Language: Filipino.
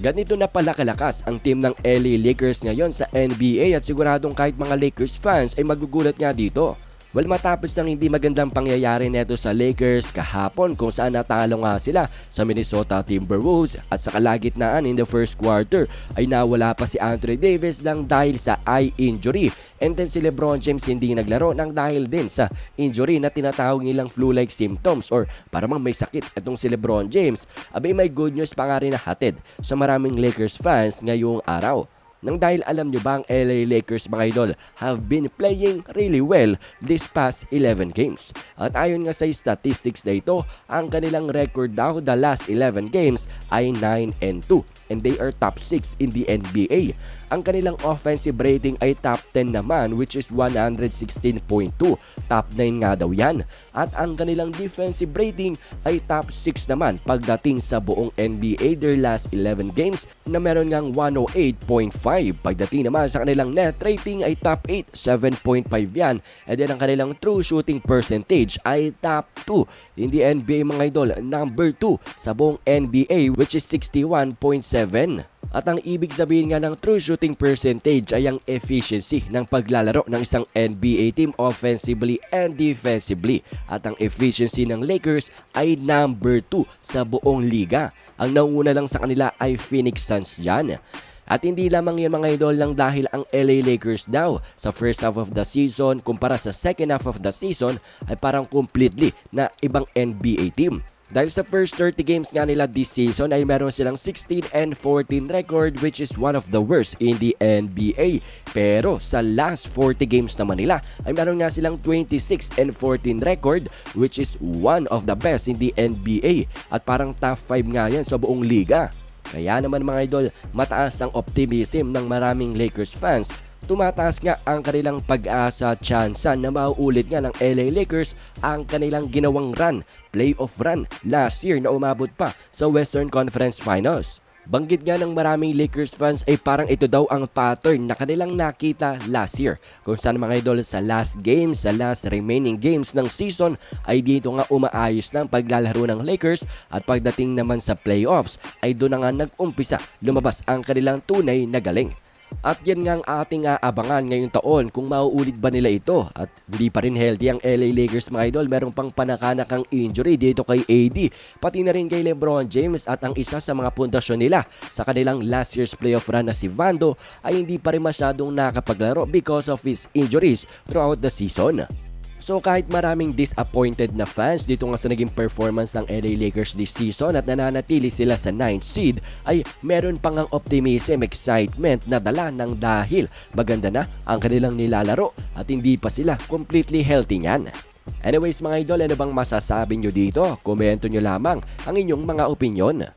Ganito na pala kalakas ang team ng LA Lakers ngayon sa NBA at siguradong kahit mga Lakers fans ay magugulat nga dito. Well, matapos ng hindi magandang pangyayari neto sa Lakers kahapon kung saan natalo nga sila sa Minnesota Timberwolves at sa kalagitnaan in the first quarter ay nawala pa si Anthony Davis lang dahil sa eye injury and then si Lebron James hindi naglaro nang dahil din sa injury na tinatawag nilang flu-like symptoms or parang may sakit itong si Lebron James. Abay may good news pa nga rin na hatid sa maraming Lakers fans ngayong araw. Nang dahil alam nyo ba ang LA Lakers mga idol have been playing really well this past 11 games. At ayon nga sa statistics na ito, ang kanilang record daw the last 11 games ay 9 and 2 and they are top 6 in the NBA. Ang kanilang offensive rating ay top 10 naman which is 116.2. Top 9 nga daw yan. At ang kanilang defensive rating ay top 6 naman pagdating sa buong NBA their last 11 games na meron ngang 108.5. Pagdating naman sa kanilang net rating ay top 8, 7.5 yan. And then ang kanilang true shooting percentage ay top 2 in the NBA mga idol, number 2 sa buong NBA which is 61.7. At ang ibig sabihin nga ng true shooting percentage ay ang efficiency ng paglalaro ng isang NBA team offensively and defensively. At ang efficiency ng Lakers ay number 2 sa buong liga. Ang nauna lang sa kanila ay Phoenix Suns dyan. At hindi lamang yun mga idol lang dahil ang LA Lakers daw sa first half of the season kumpara sa second half of the season ay parang completely na ibang NBA team. Dahil sa first 30 games nga nila this season ay meron silang 16 and 14 record which is one of the worst in the NBA. Pero sa last 40 games naman nila ay meron nga silang 26 and 14 record which is one of the best in the NBA. At parang top 5 nga yan sa buong liga. Kaya naman mga idol, mataas ang optimism ng maraming Lakers fans tumataas nga ang kanilang pag-asa tsansa na mauulit nga ng LA Lakers ang kanilang ginawang run, playoff run last year na umabot pa sa Western Conference Finals. Banggit nga ng maraming Lakers fans ay parang ito daw ang pattern na kanilang nakita last year. Kung saan mga idol sa last games, sa last remaining games ng season ay dito nga umaayos ng paglalaro ng Lakers at pagdating naman sa playoffs ay doon na nga nag-umpisa lumabas ang kanilang tunay na galing. At yan nga ang ating aabangan ngayong taon kung mauulit ba nila ito. At hindi pa rin healthy ang LA Lakers mga idol. Meron pang panakanakang injury dito kay AD. Pati na rin kay Lebron James at ang isa sa mga pundasyon nila sa kanilang last year's playoff run na si Vando ay hindi pa rin masyadong nakapaglaro because of his injuries throughout the season. So kahit maraming disappointed na fans dito nga sa naging performance ng LA Lakers this season at nananatili sila sa 9th seed ay meron pang ang optimism, excitement na dala ng dahil maganda na ang kanilang nilalaro at hindi pa sila completely healthy niyan. Anyways mga idol, ano bang masasabi nyo dito? Komento nyo lamang ang inyong mga opinion.